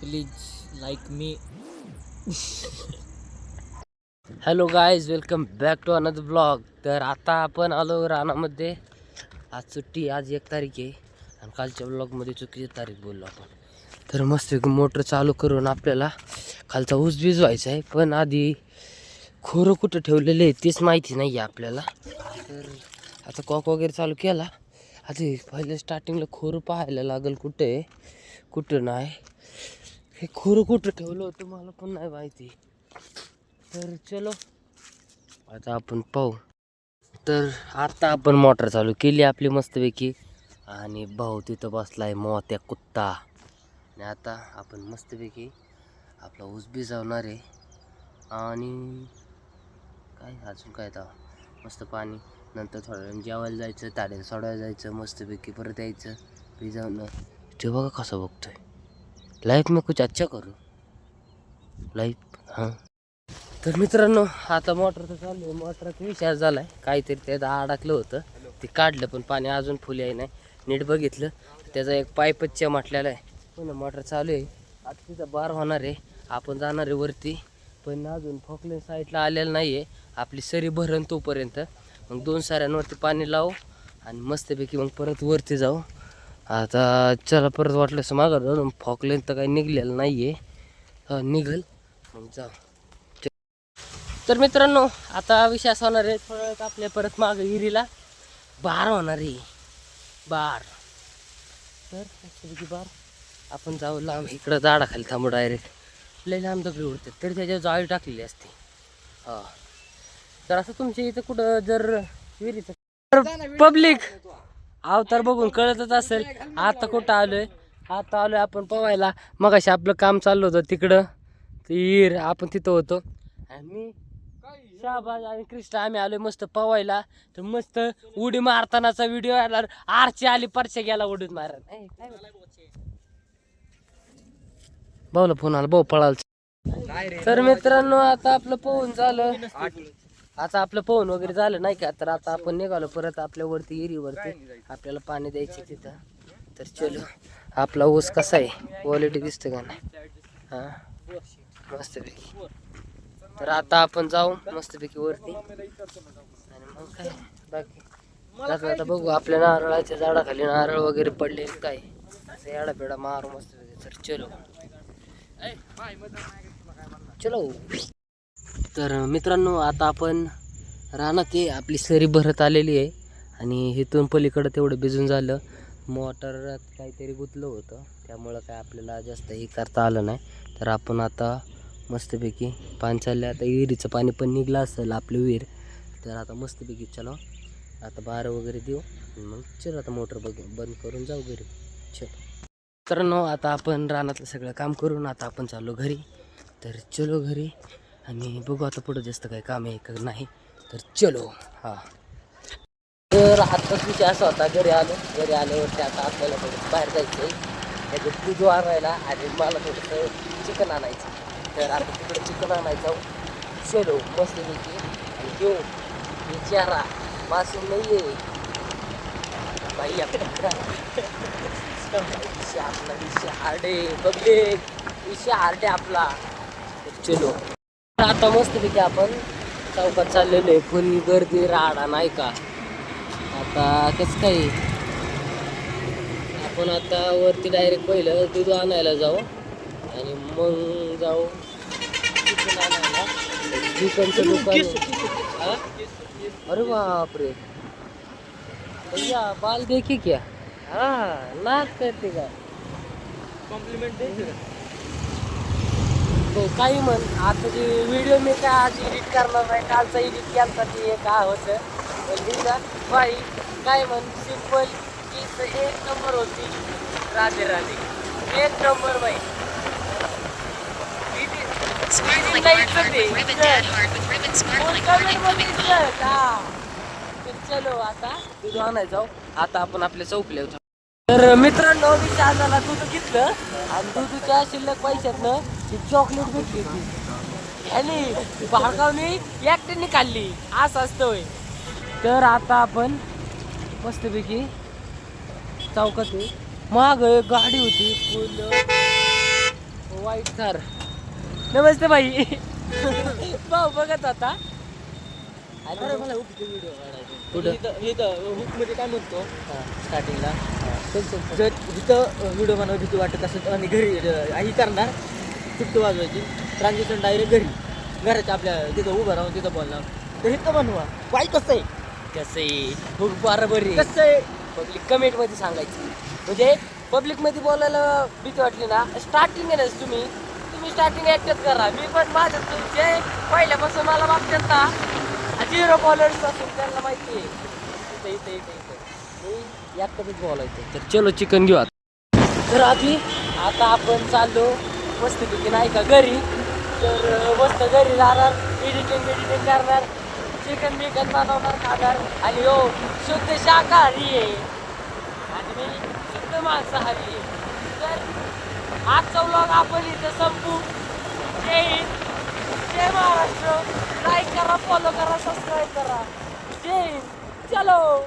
Please like me hello guys welcome back to another blog तर आता आपण आलो रानामध्ये. आज सुट्टी आज एक तारीख आहे. आणि कालच्या ब्लॉगमध्ये चुकीची तारीख बोललो आपण. तर मस्त मोटर चालू करून आपल्याला खालचा ऊस भिजवायचा आहे. पण आधी खोरं कुठं ठेवलेलं आहे तेच माहिती नाही आहे आपल्याला. तर आता कॉक वगैरे चालू केला. आधी पहिले स्टार्टिंगला खोरं पाहायला लागेल कुठं? आहे कुठं नाही. हे खोरं कुठं ठेवलं होतं मला पण नाही माहिती. तर चलो आता आपण पाहू. तर आता आपण मोटर चालू केली आपली मस्तपैकी. आणि भाऊ तिथं बसला आहे मोत्या कुत्ता. आणि आता आपण मस्तपैकी आपला ऊस जावणार आहे. आणि काय अजून काय तर मस्त पाणी. नंतर थोड्या वेळ जेवायला जायचं ताड्याला सोडायला जायचं मस्तपैकी परत यायचं भिजवणं ते बघा कसं बघतोय. लाईफ मी कुछ अच्छा करू. लाईफ हां. तर मित्रांनो आता मोटर तर चालू आहे. मोटरचा विचार झाला आहे काहीतरी त्यात अडकलं होतं. ते काढलं पण पाणी अजून फुल आहे नाही. नीट बघितलं. त्याचा एक पाईपच चमटलेला आहे. पण मोटर चालू आहे. आता तिथं बार होणार आहे. आपण जाणार आहे वरती. पण अजून फोकलेन साईडला आलेलं नाही आहे आपली सरी भरण तोपर्यंत. मग दोन साऱ्यांवरती पाणी लावू आणि मस्तपैकी मग परत वरती जाऊ. आता चला परत वाटलं मागं जाऊ फॉकलेन तर काही निघलेलं नाही आहे निघल. मग जाऊ. तर मित्रांनो आता विश्वास होणार आहे थोडं आपल्या परत मागं हिरीला बार होणार आहे. बार. तर मस्तपैकी बार. आपण जाऊ लांब. इकडं झाडाखाली थांबू डायरेक्ट लय लांब दगडी उडतात. तरी त्याच्यावर जाळी टाकलेली असते. हां. तर असं तुमच्या इथं कुठं जर विहिरीचं पब्लिक अवतार बघून कळतच असेल. आता कुठं आलोय? आता आलोय आपण पवायला मग आपलं काम चाललं होतं तिकडं. ते विहीर आपण तिथं होतो. आणि मी शाहबाज आणि कृष्ण आम्ही आलोय मस्त पवायला तर मस्त उडी मारतानाचा व्हिडिओ आला. आरची आली परच्या गेला उडीत मारत भाऊला फोन आला भाऊ पळाला. तर मित्रांनो आता आपलं पोहून झालं. आता आपलं पोहून वगैरे झालं नाही का? तर आता आपण निघालो परत आपल्या वरती विहिरीवरती आपल्याला पाणी द्यायचे तिथं. तर चलो आपला ऊस कसा आहे? क्वालिटी दिसतं का नाही? हा? मस्तपैकी. तर आता आपण जाऊ मस्तपैकी वरती. आणि मग काय? बाकी. आता आता बघू आपल्या नारळाच्या झाडाखाली नारळ वगैरे पडले काय? असं एडा पेडा मारू मस्तपैकी. तर चलो. चलो. तर मित्रांनो आता आपण रानात आहे. आपली सरी भरत आलेली आहे. आणि इथून पलीकडं तेवढं भिजून झालं. मोटरात काहीतरी गुतलं होतं. त्यामुळं काय आपल्याला जास्त हे करता आलं नाही. तर आपण आता मस्तपैकी पाणी चाललं आता विहिरीचं पाणी पण निघलं असेल आपलं विहीर. तर आता मस्तपैकी चला. आता बारं वगैरे देऊ. आणि मग चल आता मोटर बघ बंद करून जाऊ घरी. चल. मित्रांनो आता आपण रानातलं सगळं काम करून आता आपण चाललो घरी. तर चलो घरी. आणि बघू आता पुढं जास्त काही काम आहे का नाही तर चलो. हां. तर आत्ताच विषय असा होता घरी आलो घरी आल्यावरती आता आपल्याला थोडं बाहेर जायचं आहे त्याच्यात पूजू आणायला आणि मला थोडंसं चिकन आणायचं. तर आता तिकडे चिकन आणायचं. चलो मस्तपैकी. आणि घेऊ. विचारा मासूम नाही आहे बाई आपला आपला विषय हार्डे. बघले विषय हार्डे आपला. चलो. आता मस्तपैकी आपण चौकात चाललेलो आहे. फुल गर्दी राडा नाही का? आता कसं काय? आपण आता वरती डायरेक्ट पहिलं दूध आणायला जाऊ आणि मग जाऊ आणायला. चिकनचं दुकान? अरे बापरे. भैया बाल देखी क्या? हाँ नाक करते का? हो काही म्हण. आता जे व्हिडिओ मी काय आज एडिट करणार नाही कालचा एडिट केला ते काय होतं. पण बाई काय म्हण सिंपल कीच एक नंबर होती. राधे राधे. एक नंबर बाई. चलो आता. दूध आणायला जाऊ आता आपण आपल्या चौकले होतो तर मित्रांनो मी चहा झाला दूध घेतलं. आणि दूधच्या शिल्लक पैशातनं ती चॉकलेट भेटली होती. ह्यानी भाडकावनी एकट्याने खाल्ली. असं असतं होय. तर आता आपण मस्तपैकी चौकात आहे. माग गाडी होती. फुल वाईट थार नमस्ते बाई. भाऊ बघत होता. अरे मला व्हिडिओ काढायचा? इथं इथं हुकमध्ये काय म्हणतो? स्टार्टिंगला. जर इथं व्हिडिओ बनवायला भीती वाटत असेल आणि घरी ही करणार. चुट्टी वाजवायची. ट्रान्झॅक्शन डायरेक्ट घरी. घराच्या आपल्या तिथं उभं राहून तिथं बोलणार. तर इथं बनवा वाई कसं आहे? कसं आहे? खूप बरोबर आहे. कसं आहे? पब्लिक कमेंटमध्ये सांगायचं. म्हणजे पब्लिकमध्ये बोलायला भीती वाटली ना स्टार्टिंग आहे ना तुम्ही. तुम्ही स्टार्टिंग ऍक्टच करा. मी पण माझं तुमचे पहिल्यापासून मला मागतात ना. झिरो फॉलोअर्सपासून त्यांना माहिती आहे. इथं इथं इथं इथं. मी एकट्यातच बोलायचं. तर चलो चिकन घेऊ आता. तर आधी आता आपण चाललो. मस्तपैकी नाही का घरी तर मस्त घरी जाणार एडिटिंग एडिटिंग करणार चिकन बिकन बनवणार खाणार आणि हो शुद्ध शाकाहारी आहे. आणि मी शुद्ध मांसाहारी आहे. तर आजचा व्लॉग आपण इथं संपू. जय हिंद जय महाराष्ट्र. लाईक करा फॉलो करा सबस्क्राईब करा. जय हिंद चलो.